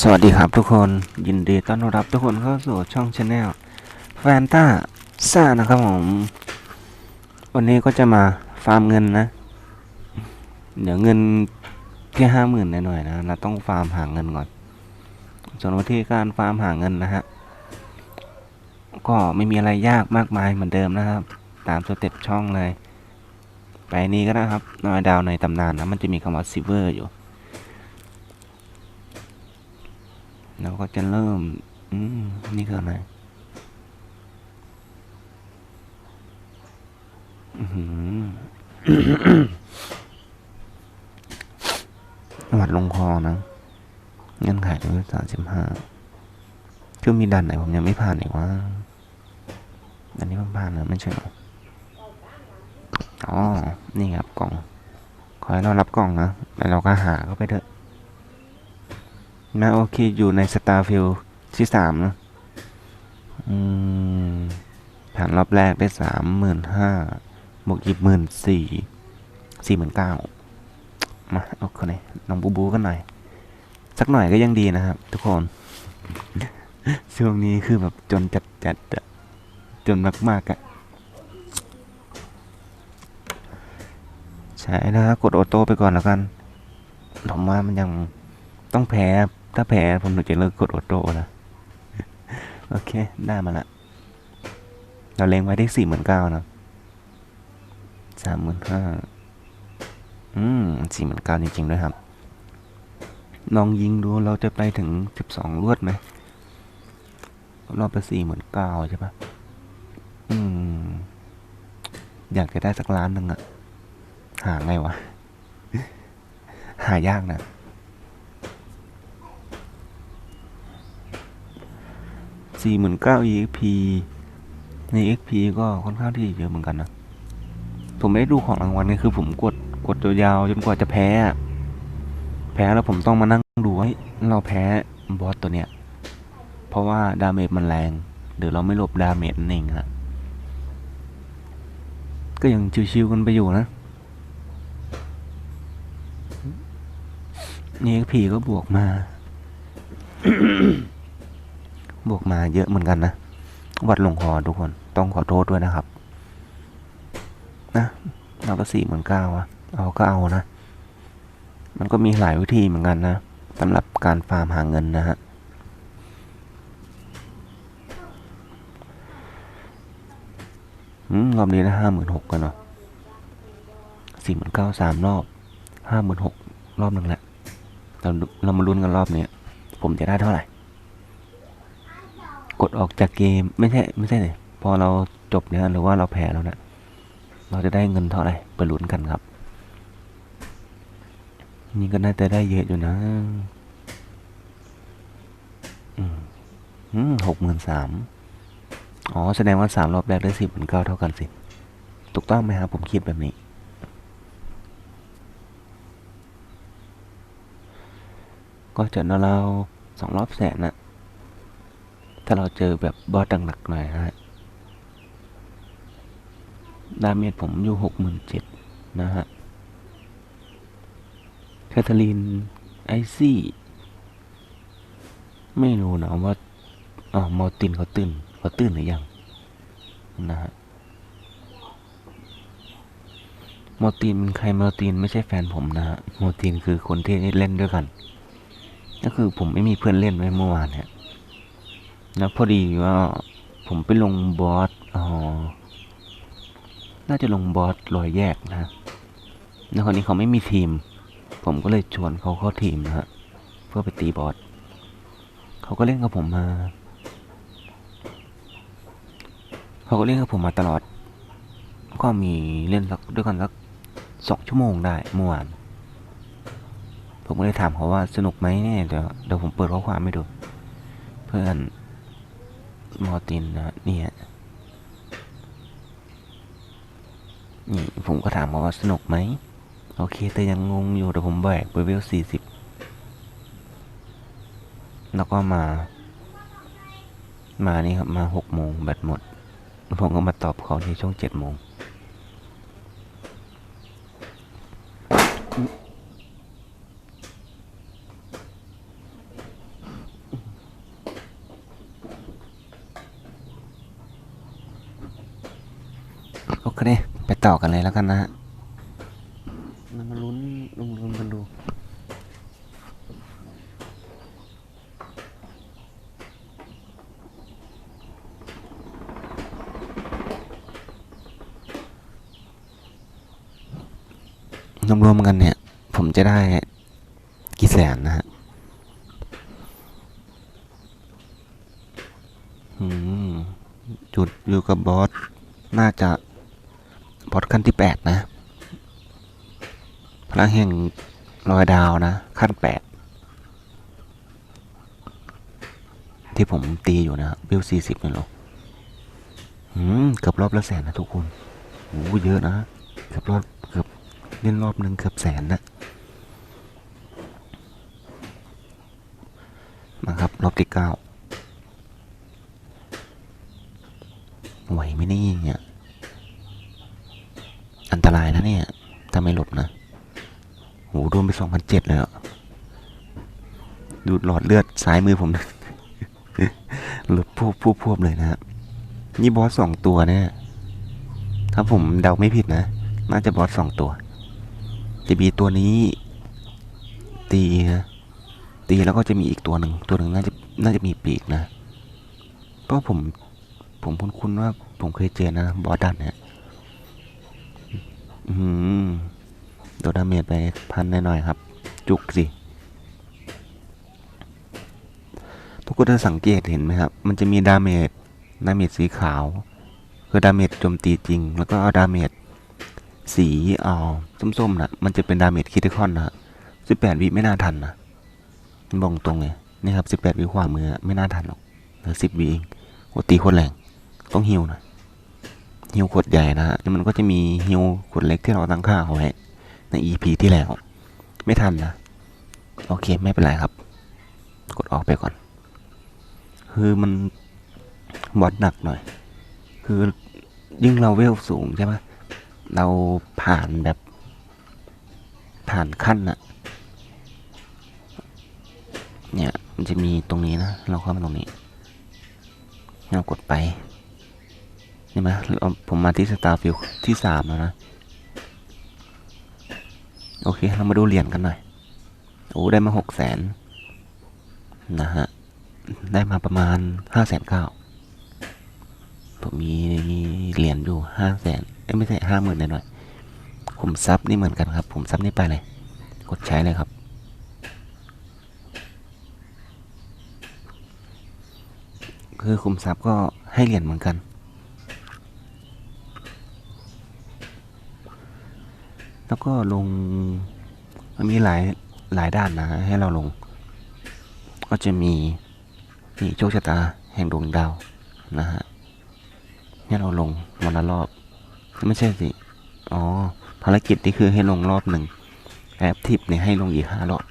สวัสดีครับทุกคนยินดีต้อนรับทุกคนเข้าสู่ช่องชาแนลแฟนต้าซ่านะครับผม วันนี้ก็จะมาฟาร์มเงินนะ เดี๋ยวเงินแค่ห้าหมื่นหน่อยนะเราต้องฟาร์มหาเงินก่อน ส่วนวิธีการฟาร์มหาเงินนะฮะ ก็ไม่มีอะไรยากมากมายเหมือนเดิมนะครับ ตามสเต็ปช่องเลย ไปนี้ก็ได้ครับนอยดาวในตำนานนะมันจะมีคำว่าซิเวอร์อยู่ เราก็จะเริ่ม อืม นี่คืออะไรอื้อหือหวัดลงคอนะเงื่อนไขตัวสามสิบห้าคือมีดันไหนผมยังไม่ผ่านอีกว่าอันนี้มันผ่านแล้วไม่ใช่หรออ๋อ นี่ครับกล่อง ขอให้เรารับกล่องนะแล้วเราก็หาเข้าไปเถอะ นะโอเค อยู่ในสตาร์ฟิลที่สามนะอืมผ่านรอบแรกได้สามหมื่นห้าบวกอีกหมื่นสี่สี่หมื่นเก้ามาโอเคเลยลองบูบูกันหน่อย สักหน่อยก็ยังดีนะครับ ทุกคนช่วงนี้คือแบบจนจัดจัดๆอะจนมากอะใช่นะครับกดออโต้ไปก่อนแล้วกันผมว่ามันยังต้องแพ้ ถ้าแพ้ผมถึงจะเลิกกดออโต้นะโอเค ได้มาละ เราเล็งไว้ได้สี่หมื่นเก้านะสามหมื่นห้าอืมสี่หมื่นเก้าจริงๆด้วยครับ ลองยิงดูเราจะไปถึงสิบสองลวดไหมรอบไปสี่หมื่นเก้าใช่ปะอืม อยากจะได้สักล้านหนึ่งอะหาไงวะ หายากนะ สี่หมื่นเก้า EXP ใน XP ก็ค่อนข้างที่จะเยอะเหมือนกันนะ ผมไม่ได้ดูของรางวัลนี่คือผมกดกดยาวๆจนกว่าจะแพ้ แพ้แล้วผมต้องมานั่งดูว่าเฮ้เราแพ้บอสตัวเนี้ย เพราะว่าดาเมจมันแรงหรือเราไม่หลบดาเมจนั่นเองฮะก็ยังชิวๆกันไปอยู่นะ EXP ก็บวกมา บวกมาเยอะเหมือนกันนะวัดลงคอทุกคนต้องขอโทษด้วยนะครับ นะเราก็สี่หมื่นเก้าอะเอาก็เอานะ มันก็มีหลายวิธีเหมือนกันนะสำหรับการฟาร์มหาเงินนะฮะรอบนี้ได้ห้าหมื่นหกกันเนาะสี่หมื่นเก้าสามรอบห้าหมื่นหกรอบหนึ่งแหละเราเรามาลุ้นกันรอบนี้ผมจะได้เท่าไหร่ กดออกจากเกมไม่ใช่ไม่ใช่เลยพอเราจบเนี่ยหรือว่าเราแพ้แล้วเนะเราจะได้เงินเท่าไหร่ไปลุ้นกันครับ นี่ก็น่าจะได้เยอะอยู่นะอืมหกหมื่นสามอ๋อ แสดงว่าสามรอบแรกได้สิบหมื่นเก้าเท่ากันสิ ถูกต้องไหมครับผมคิดแบบนี้ ก็จะเราสองรอบแสนนะ ถ้าเราเจอแบบบอสหนักๆหน่อยนะฮะดาเมจผมอยู่หกหมื่นเจ็ดนะฮะแคทเธอรีนไอซี่ ไม่รู้นะว่าอ๋อมอร์ตินเขาตื่นเขาตื่นหรือยัง นะฮะมอร์ตินเป็นใครมอร์ตินไม่ใช่แฟนผมนะฮะมอร์ตินคือคนที่เล่นด้วยกัน ก็คือผมไม่มีเพื่อนเล่นไว้เมื่อวานเนี่ย แล้วพอดีว่า ผมไปลงบอสอ๋อน่าจะลงบอสรอยแยกนะแล้วคนนี้เขาไม่มีทีม ผมก็เลยชวนเขาเข้าทีมนะฮะเพื่อไปตีบอสเขาก็เล่นกับผมมาเขาก็เล่นกับผมมาตลอด ก็มีเล่นสักด้วยกันสักสองชั่วโมงได้เมื่อวานผมก็เลยถามเขาว่าสนุกไหมเนี่ยเดี๋ยวเดี๋ยวผมเปิดข้อความให้ดู เพื่อน มอร์ตินนะเนี่ยนี่ผมก็ถามเขาว่าสนุกไหม โอเค แต่ยังงงอยู่แต่ผมแบกเปเวลสี่สิบแล้วก็มา มานี่ครับ มาหกโมงแบตหมด ผมก็มาตอบเขาในช่วงเจ็ดโมง ก็ได้ไปต่อกันเลยแล้วกันนะฮะเรามาลุ้นลุ้นลุ้นกันดูรวมๆกันเนี่ย ผมจะได้กี่แสนนะฮะอืมจุดอยู่กับบอส น่าจะบอส ขั้นที่แปดนะ พลังแห่งรอยดาวนะ ขั้นแปดที่ผมตีอยู่นะบิลสี่สิบนี่หรออืมเกือบรอบละแสนนะทุกคนโอ้เยอะนะเกือบรอบเกือบเล่นรอบหนึ่งเกือบแสนนะมาครับ รอบที่เก้าไหวไหมนี่เนี่ย รายนะเนี่ยถ้าไม่หลบนะโหโดนไปสองพันเจ็ดเลยอะดูดหลอดเลือดซ้ายมือผมหลุดพวบพวบพวบเลยนะฮะนี่บอสสองตัวเนี่ยถ้าผมเดาไม่ผิดนะ น่าจะบอสสองตัวจะมีตัวนี้ ตีนะตีแล้วก็จะมีอีกตัวหนึ่งตัวหนึ่งน่าจะน่าจะมีปีกนะเพราะผมผมคุ้นๆว่าผมเคยเจอนะบอสดันเนี่ย โดนดาเมจไปพันหน่อยๆครับ จุกสิทุกคนจะสังเกตเห็นไหมครับ มันจะมีดาเมจดาเมจสีขาว คือดาเมจโจมตีจริง แล้วก็ดาเมจสีอ่าส้มๆนะมันจะเป็นดาเมจคิติคอนนะสิบแปดวิไม่น่าทันนะบอกตรงเลยนี่ครับสิบแปดวิขวามือไม่น่าทันหรอกเหลือสิบวิเองโอตีโคตรแรงต้องฮิวหนะ ฮิวขดใหญ่นะฮะแล้วมันก็จะมีฮิวขดเล็กที่เราตั้งค่าเอาไว้ใน EP ที่แล้ว ไม่ทันนะ โอเคไม่เป็นไรครับ กดออกไปก่อน คือมันบอดหนักหน่อย คือยิ่งเราเวลสูงใช่ไหมเราผ่านแบบ ผ่านขั้นอะเนี่ย มันจะมีตรงนี้นะ เราเข้ามาตรงนี้เรากดไป เห็นไหมผมมาที่สตาร์ฟิลที่สามแล้วนะ โอเค เรามาดูเหรียญกันหน่อย โอ้ ได้มาหกแสนนะฮะ ได้มาประมาณห้าแสนเก้าผมมีเหรียญอยู่ห้าแสนเอ้ไม่ใช่ห้าหมื่นหน่อยๆผมซับนี่เหมือนกันครับ ผมซับนี่ไปเลย กดใช้เลยครับคือคุมทรัพย์ก็ให้เหรียญเหมือนกัน แล้วก็ลงมันมีหลายหลายด้านนะ ให้เราลง ก็จะมีนี่โชคชะตาแห่งดวงดาวนะฮะให้เราลงวันละรอบ ไม่ใช่สิ อ๋อ ภารกิจนี่คือให้ลงรอบหนึ่งแอปทิปเนี่ยให้ลงอีกห้ารอบ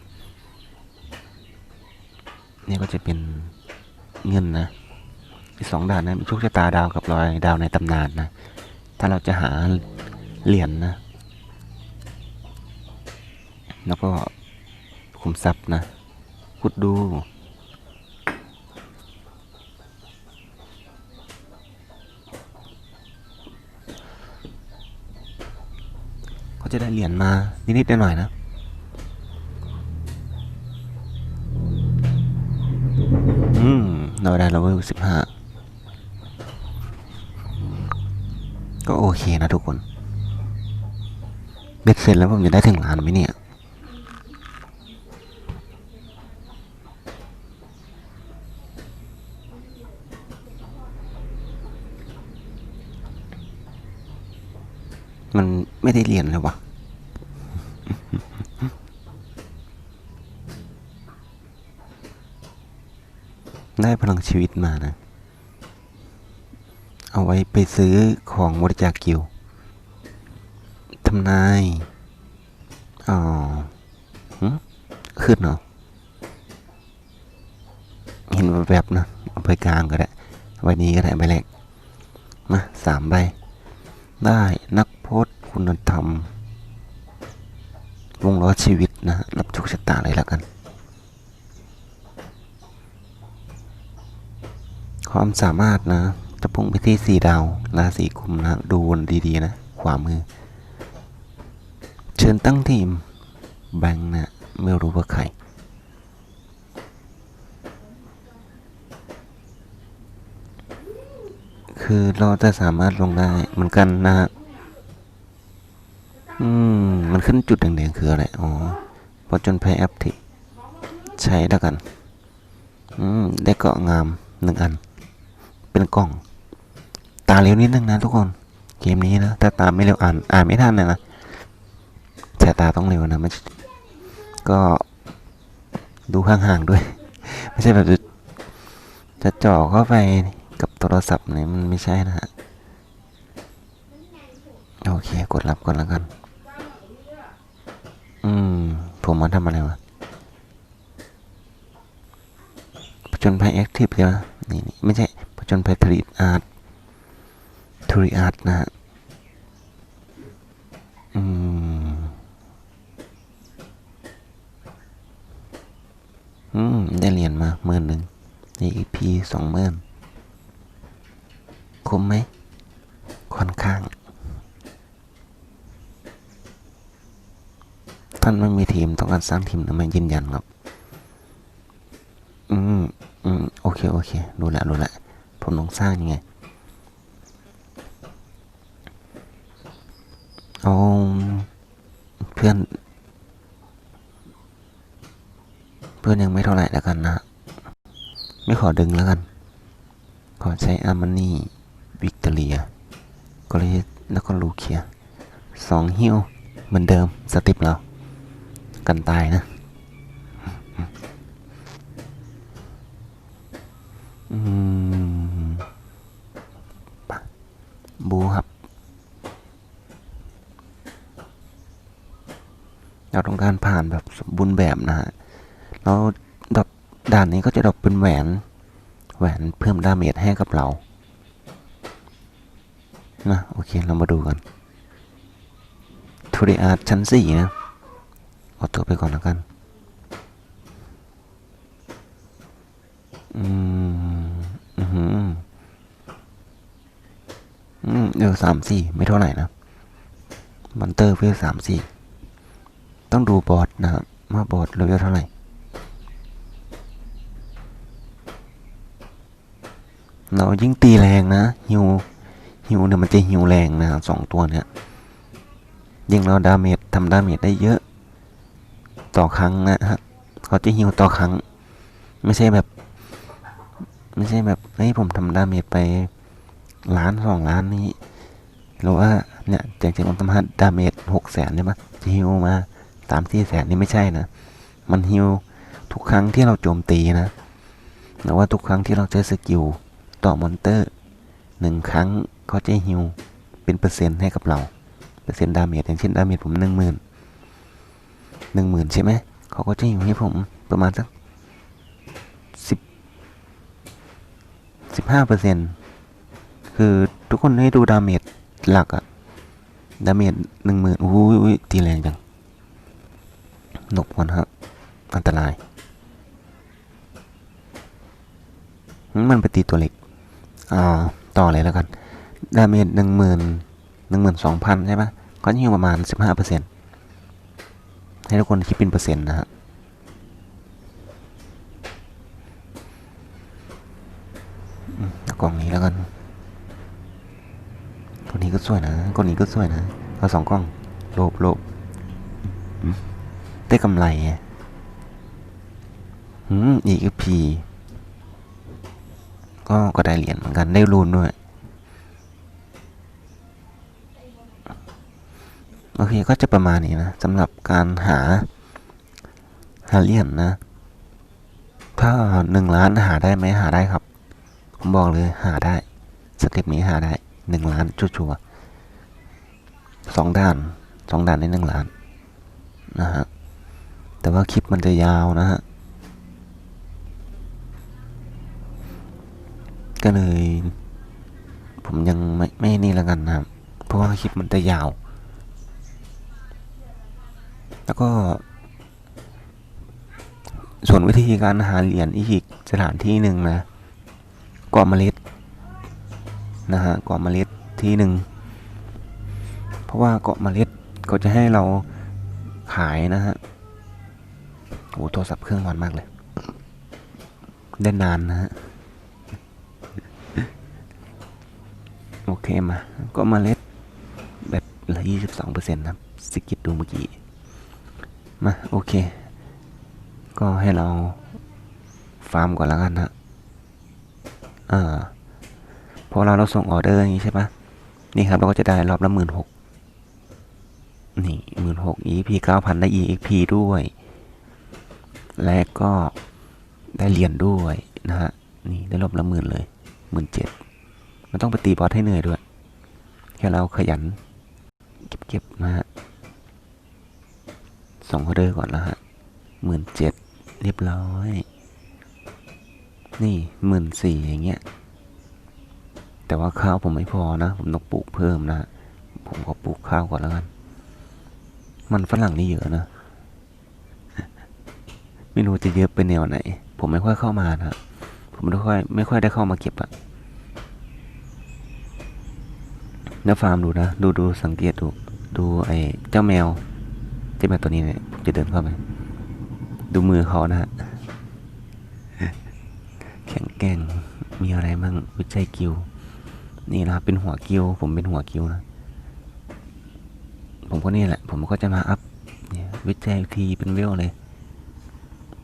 นี่ก็จะเป็นเงินนะอีกสองด่านนะมีโชคชะตาดาวกับรอยดาวในตำนานนะ ถ้าเราจะหาเหรียญนะ แล้วก็คุมทรัพย์นะขุดดูก็จะได้เหรียญมานิดๆหน่อยๆนะอืมเราได้เลเวลสิบห้าก็โอเคนะทุกคน เบ็ดเสร็จแล้วผมจะได้ถึงล้านไหมเนี่ย มัน ไม่ได้เรียนเลยวะได้พลังชีวิตมานะ เอาไว้ไปซื้อของบริจาคกิวทำนาย อ๋อหึขึ้นเหรอเห็นแบบนะเอาไปกลางก็ได้เอาไว้นี้ก็ได้ใบแรก มาสามใบ ได้นัก คุณธรรม วงล้อชีวิตนะ รับโชคชะตาเลยแล้วกัน ความสามารถนะ จะพุ่งไปที่สี่ดาวราศีกุมนะ ดูวนดีๆนะ ขวามือ เชิญตั้งทีม แบงค์นะ ไม่รู้ว่าใครคือเราจะสามารถลงได้เหมือนกันนะฮะ อืม มันขึ้นจุดแดงๆคืออะไร อ๋อพอจนภัยแอปทีใช้แล้วกัน อืม ได้เกาะงามหนึ่งอัน เป็นกล่อง ตาเร็วนิดนึงนะทุกคน เกมนี้นะถ้าตาไม่เร็วอ่าน อ่านไม่ทันเลยนะสายตาต้องเร็วนะม่ใช่ก็ดูห่างๆด้วย ไม่ใช่แบบจะจะจ่อเข้าไปกับโทรศัพท์เนี่ยมันไม่ใช่นะฮะ โอเค กดรับก่อนแล้วกัน ผมมาทำอะไรวะผจญภัยแอคทีฟใช่ไหมนี่นี่ไม่ใช่ผจญภัยทรีอาร์ตทรีอาร์ตนะฮะอืมอืม ได้เหรียญมาหมื่นหนึ่งใน EP สองหมื่นคุ้มไหมค่อนข้าง ท่านไม่มีทีม ต้องการสร้างทีมนะไม่ยืนยันครับ อืมอืมโอเคโอเครู้ละรู้ละผมต้องสร้างยังไงเอาเพื่อน เพื่อนยังไม่เท่าไหร่แล้วกันนะ ไม่ขอดึงแล้วกัน ขอใช้อามานี่วิกตอเรียก็เลยแล้วก็ลูเคียสองฮิวเหมือนเดิมสติปเรา กันตายนะบูครับเราต้องการผ่านแบบสมบูรณ์แบบนะฮะแล้วดอกด่านนี้ก็จะดอกเป็นแหวน แหวนเพิ่มดาเมจให้กับเรา นะ โอเค เรามาดูกันทูริอาร์ชั้นสี่นะ เอตัวไปก่อนแล้วกัน อืม อือหืออืมเดี๋ยสามสี่ไม่เท่าไหร่นะมอนเตอร์เวลสามสี่ต้องดูบอสนะครับว่าบอสเลเวลเท่าไหร่เรายิ่งตีแรงนะฮิวฮิวเนี่ยมันจะฮิวแรงนะสองตัวเนี่ยยิ่งเราดาเมจทำดาเมจได้เยอะ ต่อครั้งนะฮะเขาจะฮิวต่อครั้ง ไม่ใช่แบบ ไม่ใช่แบบเฮ้ยผมทำดาเมจไปล้านสองล้านนี้หรือว่าเนี่ยแจากที่ผมทำดาเมจหกแสนใช่ไหมจะฮิวมาสามสี่แสนนี่ไม่ใช่นะ มันฮิวทุกครั้งที่เราโจมตีนะหรือว่าทุกครั้งที่เราใช้สกิลต่อมอนเตอร์หนึ่งครั้งเขาจะฮิวเป็นเปอร์เซ็นต์ให้กับเรา เปอร์เซ็นต์ดาเมจอย่างเช่นดาเมจผมหนึ่งหมื่น หนึ่งหมื่นใช่ไหมเขาก็จะฮิวให้ผมประมาณสักสิบสิบห้าเปอร์เซ็นต์คือทุกคนให้ดูดาเมจหลักอะดาเมจหนึ่งหมื่นอุ้ยตีแรงจังหนกก่อนครับ อันตรายมมันไปตีตัวเล็ก อ่า ต่อเลยแล้วกัน ดาเมจหนึ่งหมื่นหนึ่งหมื่นสองพันใช่ปะก็อยู่ประมาณสิบห้าเปอร์เซ็นต์ ให้ทุกคนคิดเป็นเปอร์เซ็นต์นะฮะกล่องนี้แล้วกันกล่องนี้ก็สวยนะกล่องนี้ก็สวยนะเอาสองกล่องโลบโลบได้กำไรอืมอีกพีก็ก็ได้เหรียญเหมือนกันได้รูนด้วย เคก็จะประมาณนี้นะสำหรับการหาหาเหรียญนะ ถ้าหนึ่งล้านหาได้ไหมหาได้ครับ ผมบอกเลยหาได้ สเต็ปนี้หาได้หนึ่งล้านชัวร์ๆสองด่านสองด่านในหนึ่งล้านนะฮะแต่ว่าคลิปมันจะยาวนะฮะก็เลย ผมยังไม่ไม่นี่ล้วกันนะครับ เพราะว่าคลิปมันจะยาว แล้วก็ ส่วนวิธีการหาเหรียญอีกสถานที่หนึ่งนะเกาะเมล็ดนะฮะเกาะเมล็ดที่หนึ่งเพราะว่าเกาะเมล็ดก็จะให้เราขายนะฮะโอ้โทรศัพท์เครื่องร้อนมากเลยได้นานนะฮะโอเคมาก็เมล็ดแบบลือยี่สิบสองเปอร์เซ็นต์ครับสกิดดูเมื่อกี้ มาโอเค ก็ให้เราฟาร์มก่อนแล้วกันนะอ่าพอเราเราส่งออเดอร์อย่างนี้ใช่ปะนี่ครับเราก็จะได้รอบละหมื่นหกนี่หมื่นหก EP เก้าพันได้ EXP ด้วย และก็ได้เหรียญด้วยนะฮะ นี่ได้รอบละหมื่นเลยหมื่นเจ็ดมันต้องไปตีบอสให้เหนื่อยด้วย แค่เราขยัน เก็บๆนะฮะ ส่งออเดอร์ก่อนนะฮะหมื่นเจ็ดเรียบร้อย นี่หมื่นสี่อย่างเงี้ย แต่ว่าข้าวผมไม่พอนะ ผมต้องปลูกเพิ่มนะ ผมขอปลูกข้าวก่อนแล้วกัน มันฝรั่งนี่เยอะนะ ไม่รู้จะเยอะเป็นแนวไหน ผมไม่ค่อยเข้ามานะผมไม่ค่อยไม่ค่อยได้เข้ามาเก็บอะแล้วฟาร์มดูนะ ดูดูสังเกตดู ดูไอ้เจ้าแมว จ้มวตัวนี้เนี่ยผมจะเดินเข้าไปดูมือเขานะฮะแข็งแกร่งมีอะไรมั่งวิจัยกิวนี่นะครับเป็นหัวกิวผมเป็นหัวกิวนะผมก็นี่แหละ ผมก็จะมาอัพเนี่ยวิจัยทีเป็นเวลเลย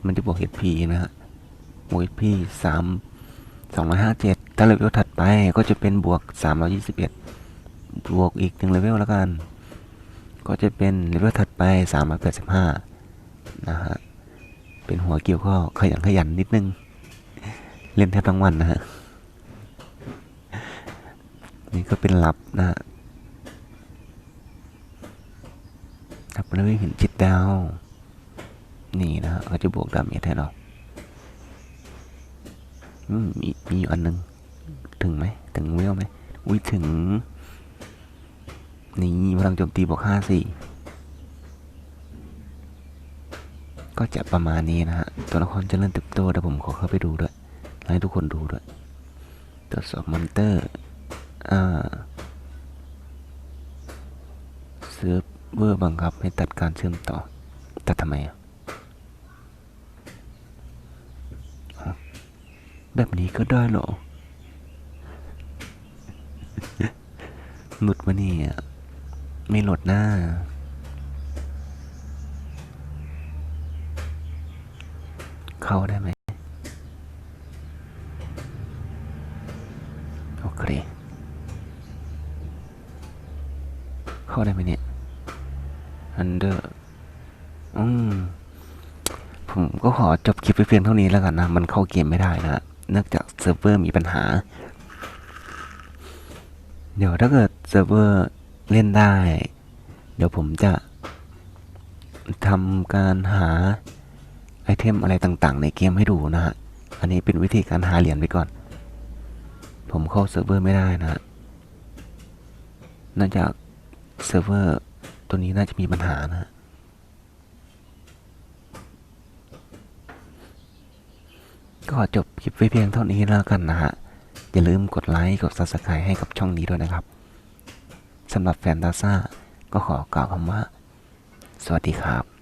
มันจะบวก HP นะฮะบวก HP สามสองร้อยห้าเจ็ดถ้าเลเวลถัดไปก็จะเป็นบวกสามร้อยี่สิบเอ็ดบวกอีกหนึ่งเลเวลแล้วกัน ก็จะเป็นเลเวลถัดไปสามร้อยแปดสิบห้านะฮะ เป็นหัวเกี่ยวก็ขยันขยันนิดนึง เล่นแทบทั้งวันนะฮะ นี่ก็เป็นลับนะฮะลับแล้วเห็นจิตดาว นี่นะฮะเขาจะบวกดาเมจให้เราอืมมีมีอยู่อันหนึง ถึงไหม ถึงเวลไหม อุ้ยถึง นี่พลังโจมตีบวกห้าสี่ก็จะประมาณนี้นะฮะ ตัวละครจะเริ่มเติบโตเดี๋ยวผมขอเข้าไปดูด้วยให้ทุกคนดูด้วยตรวจสอบมอนเตอร์ อ่าเซิร์ฟเวอร์บังคับให้ตัดการเชื่อมต่อ ตัดทำไมอะแบบนี้ก็ได้เหรอ หลุดมาเนี่ย ไม่หลุดหน้า เข้าได้ไหมโอเค เข้าได้ไหมเนี่ย under อืมผมก็ขอจบคลิปไปเพียงเท่านี้แล้วกันนะ มันเข้าเกมไม่ได้นะเนื่องจากเซิร์ฟเวอร์มีปัญหา เดี๋ยวถ้าเกิดเซิร์ฟเวอร์ เล่นได้ เดี๋ยวผมจะทำการหาไอเทมอะไรต่างๆ ในเกมให้ดูนะฮะ อันนี้เป็นวิธีการหาเหรียญไปก่อน ผมเข้าเซิร์ฟเวอร์ไม่ได้นะฮะเนื่องจากเซิร์ฟเวอร์ตัวนี้น่าจะมีปัญหานะฮะก็จบคลิปไว้เพียงเท่านี้แล้วกันนะฮะ อย่าลืมกดไลค์ กด subscribe ให้กับช่องนี้ด้วยนะครับ สำหรับแฟนตาซ่าก็ขอกล่าวคำว่า สวัสดีครับ